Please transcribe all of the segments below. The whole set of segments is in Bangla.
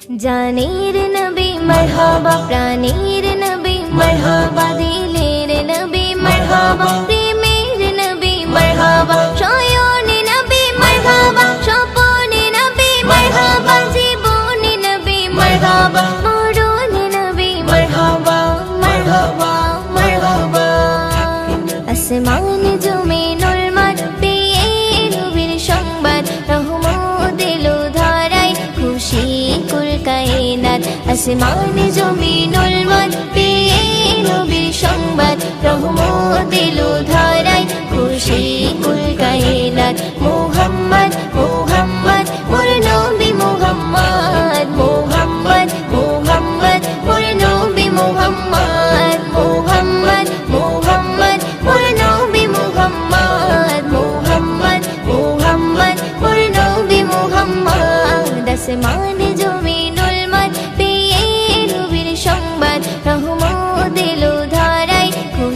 জানের নবী মরহাবা প্রাণের নবী মরহাবা দিলের নবী মরহাবা। আসমান জমিনুল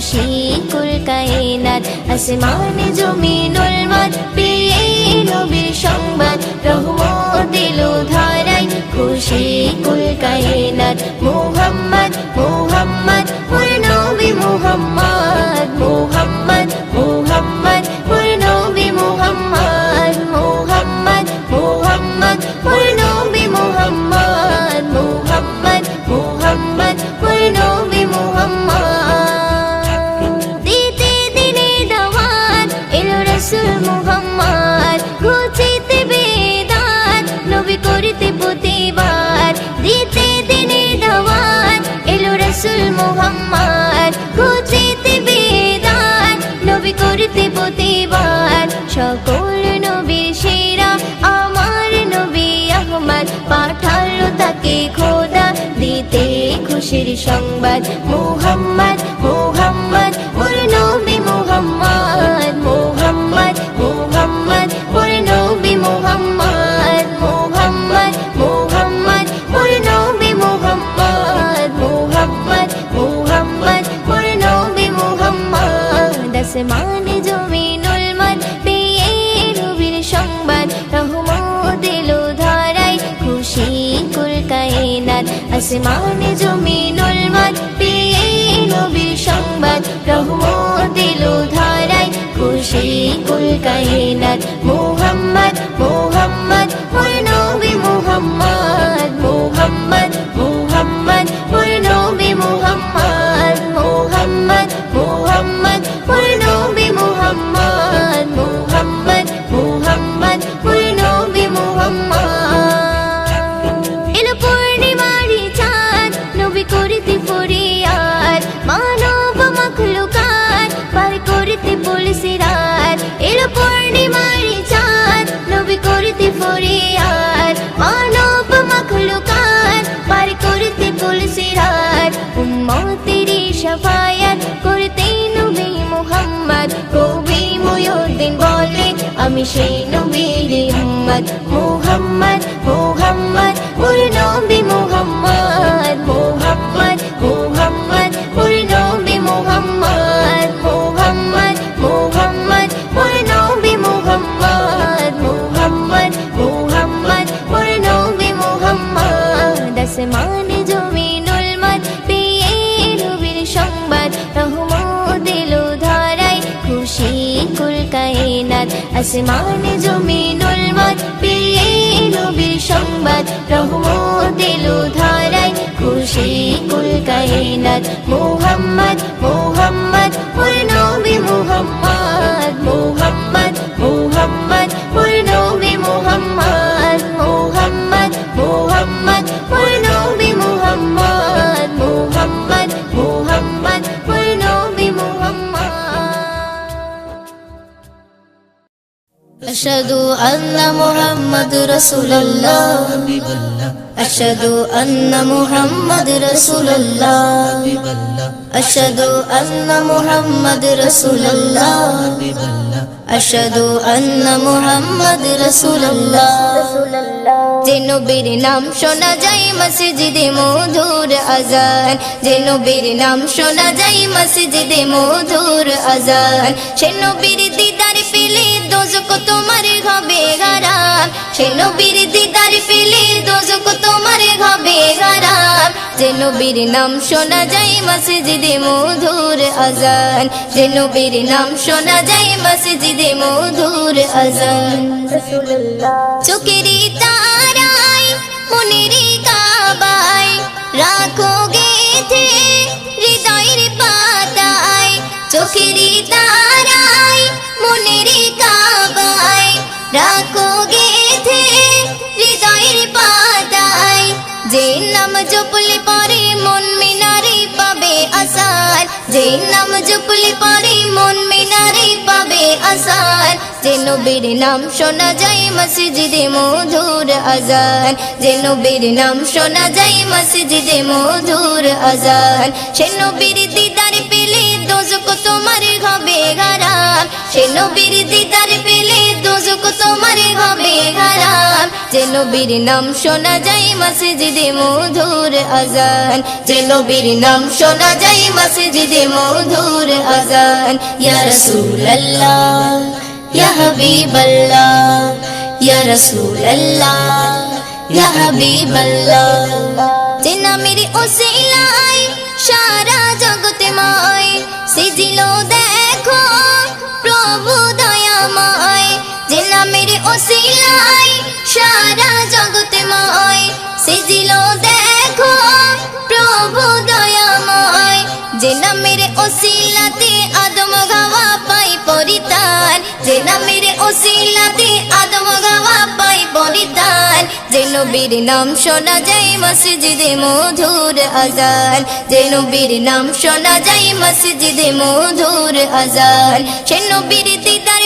ধারায় খুশি কুল কায়নাত, আসমান জমিনুল মাত, পেয়ে নবীর সংবাদ, রহমত এলো ধারাই খুশি কুল কায়নাত, মোহাম্মদ মোহাম্মদ মোর নবী মোহাম্মদ মোহাম্মদ। খুশির সংবাদ। মোহাম্মদ মোহাম্মদ মোর নবী মোহাম্মদ। মোহাম্মদ মোহাম্মদ মোর নবী মোহাম্মদ। মোহাম্মদ মোহাম্মদ মোর নবী মোহাম্মদ মোহাম্মদ আসমান, জমিনুল মান পেয়ে নবীর সংবাদ। রহমত এলো ধারায় খুশি কুল কায়নাত। আসমান খুশি কুল শাফায়াত করতে নবী মোহাম্মদ। কবি মুয়ুদ্দিন বলে, আমি সেই নবীর উম্মত মোহাম্মদ মোহাম্মদ, ওর নবী মুহাম্মদ। আসমান জমিনুল মত পেয়ে নবীর সংবাদ রহমত এলো ধারায় খুশি কুল কায়নাত, মোহাম্মদ মোহাম্মদ মোর নবী মোহাম্মদ মোহাম্মদ মোহাম্মদ أشهد أن محمد رسول الله أشهد أن محمد رسول الله أشهد أن محمد رسول الله أشهد أن محمد رسول الله যে নবীর নাম শোনা যায় মসজিদে মধুর আজান যে নবীর নাম শোনা যায় মসজিদে মধুর আজান সে নবীর দিদার পেলে দোজক তোমার হবে হারাম সে নবীর দিদার পেলে দোজক তোমার যে নবীর নাম শোনা যায় মসজিদে মধুর আজান। যে নবীর নাম শোনা যায় মসজিদে মধুর আজান। চোখেরই তারাই মনেরই কাবায়। রাখো যে নাম জপলে পরে মন মিনারে পাবে আসার। যে নাম জপলে পরে মন মিনারে পাবে আসার। যে নবীর নাম শোনা যায় মসজিদে মধুর আজান। যে নবীর নাম শোনা যায় মসজিদে মধুর আজান। সে নবীর দিদার পেলে দোজক তোমার হবে হারাম সে নবীর দিদার পেলে দোজক তোমার হবে হারাম যে নবীর নাম শোনা যায় মসজিদে মধুর আজান। যে নবীর নাম শোনা যায় মসজিদে মধুর আজান। ইয়া রাসূলুল্লাহ, ইয়া হাবিবাল্লাহ, ইয়া রাসূলুল্লাহ, ইয়া হাবিবাল্লাহ। যে নামের ওসিলায় সারা জগতে মায়, সিজিল সারা জগতে মায় সিজিল দেখো, প্রভু দয়াময়। যে নামের ওসিলাতে আদম গাওয়া পাই পরিতান যে নামের ওসিলাতে আদম গাওয়া পাই পরিতান যে নবীর নাম শোনা যায় মসজিদে মধুর আজান। যে নবীর নাম শোনা যায় মসজিদে মধুর আজান। সে নবীর দিদার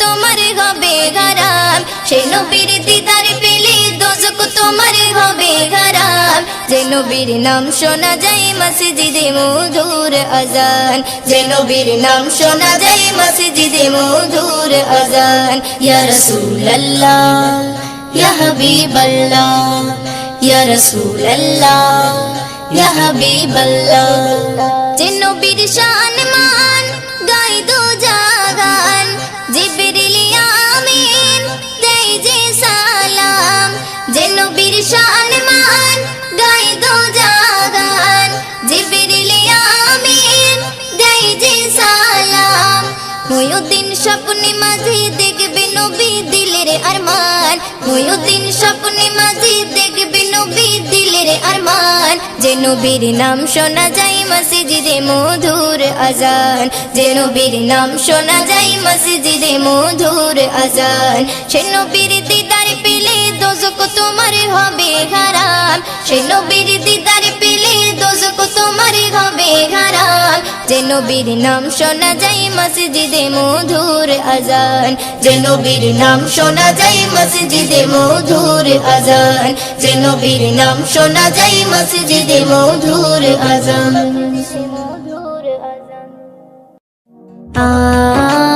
তোমার হবে হারাম সে নবীর দিদার পেলে দোজক তোমার হবে হারাম যে নবীর নাম শোনা যায় মসজিদে মধুর আজান। যে নবীর নাম শোনা যায় মসজিদে মধুর আজান। ইয়া রাসূলুল্লাহ, ইয়া হাবিবাল্লাহ, ইয়া রাসূলুল্লাহ, ইয়া হাবিবাল্লাহ। যে নবীর শান ময়ুদ্দিন স্বপ্নে মাঝে দেখবে নবী দিলের আরমান। ময়ুদ্দিন স্বপ্নে মাঝে দেখবে নবী দিলের আরমান। যে নবীর নাম শোনা যায় মসজিদে মধুর আজান। যে নবীর নাম শোনা যায় মসজিদে মধুর আজান। সে নবীর দিদার পেলে দোজক তোমার হবে হারাম। সে নবীর দিদার পেলে দোজক তোমার হবে হারাম যে নবীর নাম শোনা যায় মসজিদে মধুর আজান। যে নবীর নাম শোনা যায় মসজিদে মধুর আজান। যে নবীর নাম শোনা যায় মসজিদে মধুর আজান। আ আ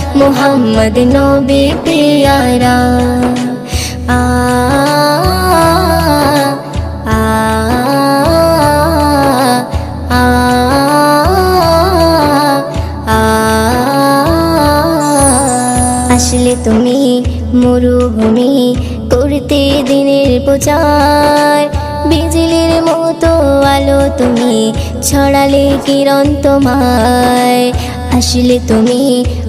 মোহাম্মদ নবী পিয়ারা। আ আসলে তুমি মরুভূমি করতে দিনের প্রচার, বিজলির মতো আলো তুমি ছড়ালে কিরণ তোমায়। আসলে তুমি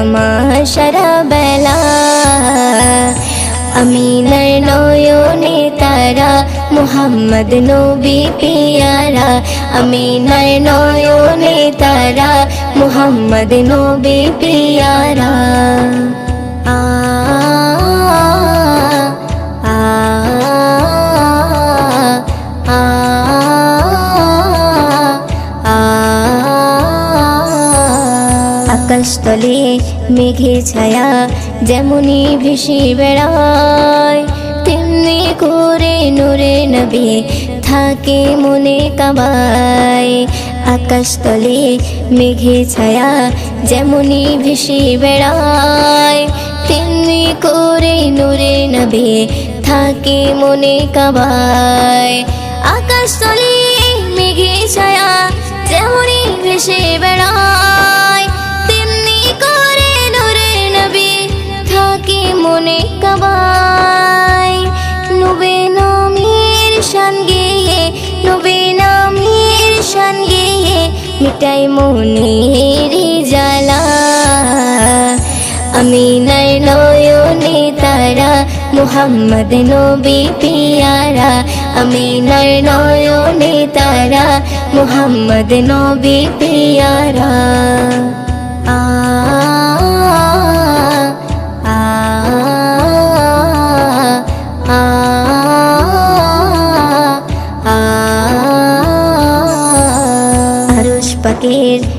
আমার সারা বেলা আমিনার নয়নে তারা, মোহাম্মদ নবী পিয়ারা। আমিনার নয়নে তারা, মোহাম্মদ নবী পিয়ারা। আ আকাশতলে মেঘে ছায়া যেমনই ভেসে বেড়ায়, তেমনি করে নূরে নবী থাকে মনে কাবায়। আকাশতলে মেঘে ছায়া যেমনই ভেসে বেড়ায়, তেমনি করে নূরে নবে থাকে মনে কাবায়। আকাশতলে মিটাই মনের জ্বালা। আমিনার নয়নে তারা, মুহাম্মদ নবী পিয়ারা। আমিনার নয়নে তারা, মুহাম্মদ নবী পিয়ারা।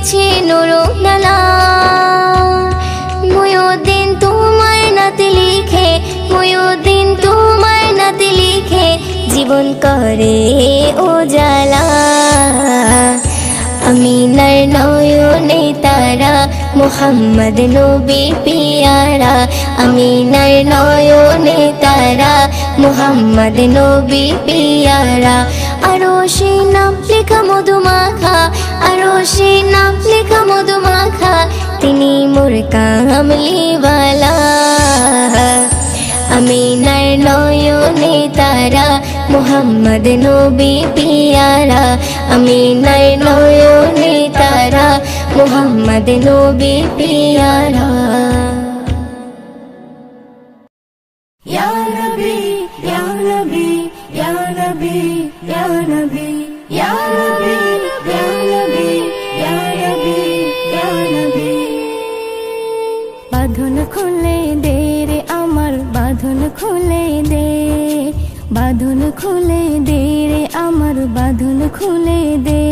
ডাকছে নুরুনালা ময়ুদ্দিন তোমার নাতে লিখে ময়ুদ্দিন তোমার নাতে লিখে, জীবন করে উজালা আমিনার নয়নে তারা, মুহাম্মদ নবী পিয়ারা। আমিনার নয়নে তারা, মুহাম্মদ নবী পিয়ারা। আরও সে নাম লেখা মধুমাখা আরও সে নাম লেখা মধুমাখা তিনি মোর কামলিওয়ালা আমিনার নয়নে তারা মুহাম্মদ নবী পিয়ারা। আমিনার নয়নে তারা মুহাম্মদ নবী পিয়ারা। Ya Nabi, Ya Nabi, Ya Nabi, Ya Nabi, খুলে দে রে আমার, বাঁধন খুলে দে। বাঁধন খুলে দে রে আমার, বাঁধন খুলে দে।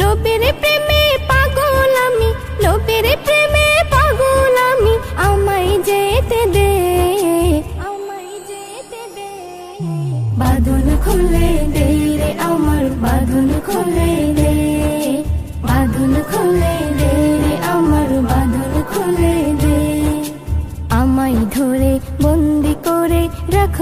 নবীর প্রেমে পাগল আমি নবীর প্রেমে পাগল আমি, আমায় যেতে দে, আমায় যেতে দে। বাঁধন খুলে দে রে আমার, বাঁধন খুলে দে।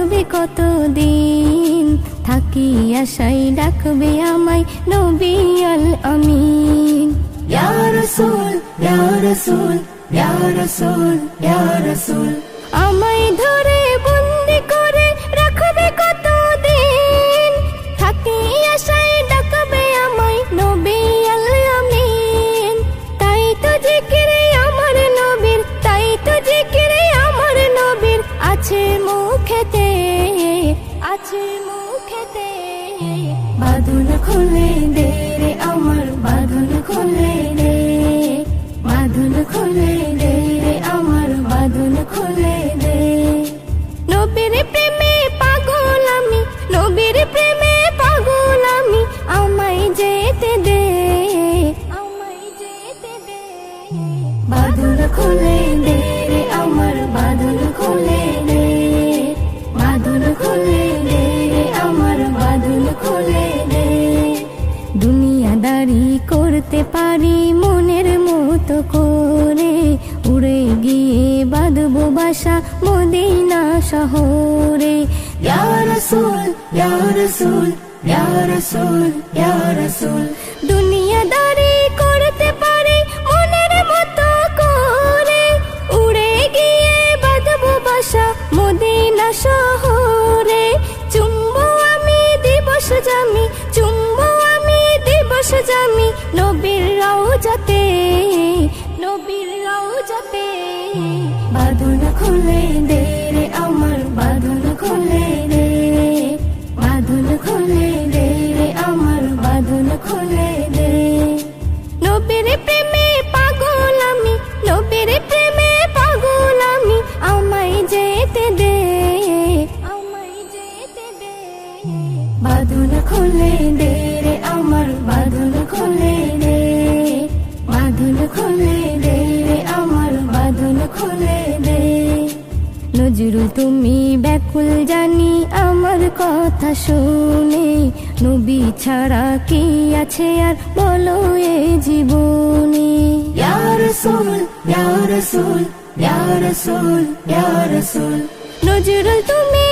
রাখবে কতদিন? থাকি আশাই ডাকবে আমায় নবী আল আমিন। ইয়া রাসূল ইয়া রাসূল ইয়া রাসূল ইয়া রাসূল। আমায় খুলে দে রে আমার বাঁধন খুলে ভালোবাসা মদিনা শহরে। ইয়া রাসূল ইয়া রাসূল ইয়া রাসূল ইয়া রাসূল। যেতে দে, আমায় যেতে দে। বাঁধন খুলে দে রে আমার, বাঁধন খুলে দে। বাঁধন খুলে দে রে আমার, বাঁধন খুলে দে। নজরুল, তুমি ব্যাকুল জানি, আমার কথা শুনে। নবী ছাড়া কি আছে আর বলো এ জীবনে। ইয়ার সোল ইয়ার সোল ইয়া রাসূল ইয়া রাসূল নজরুল তুমি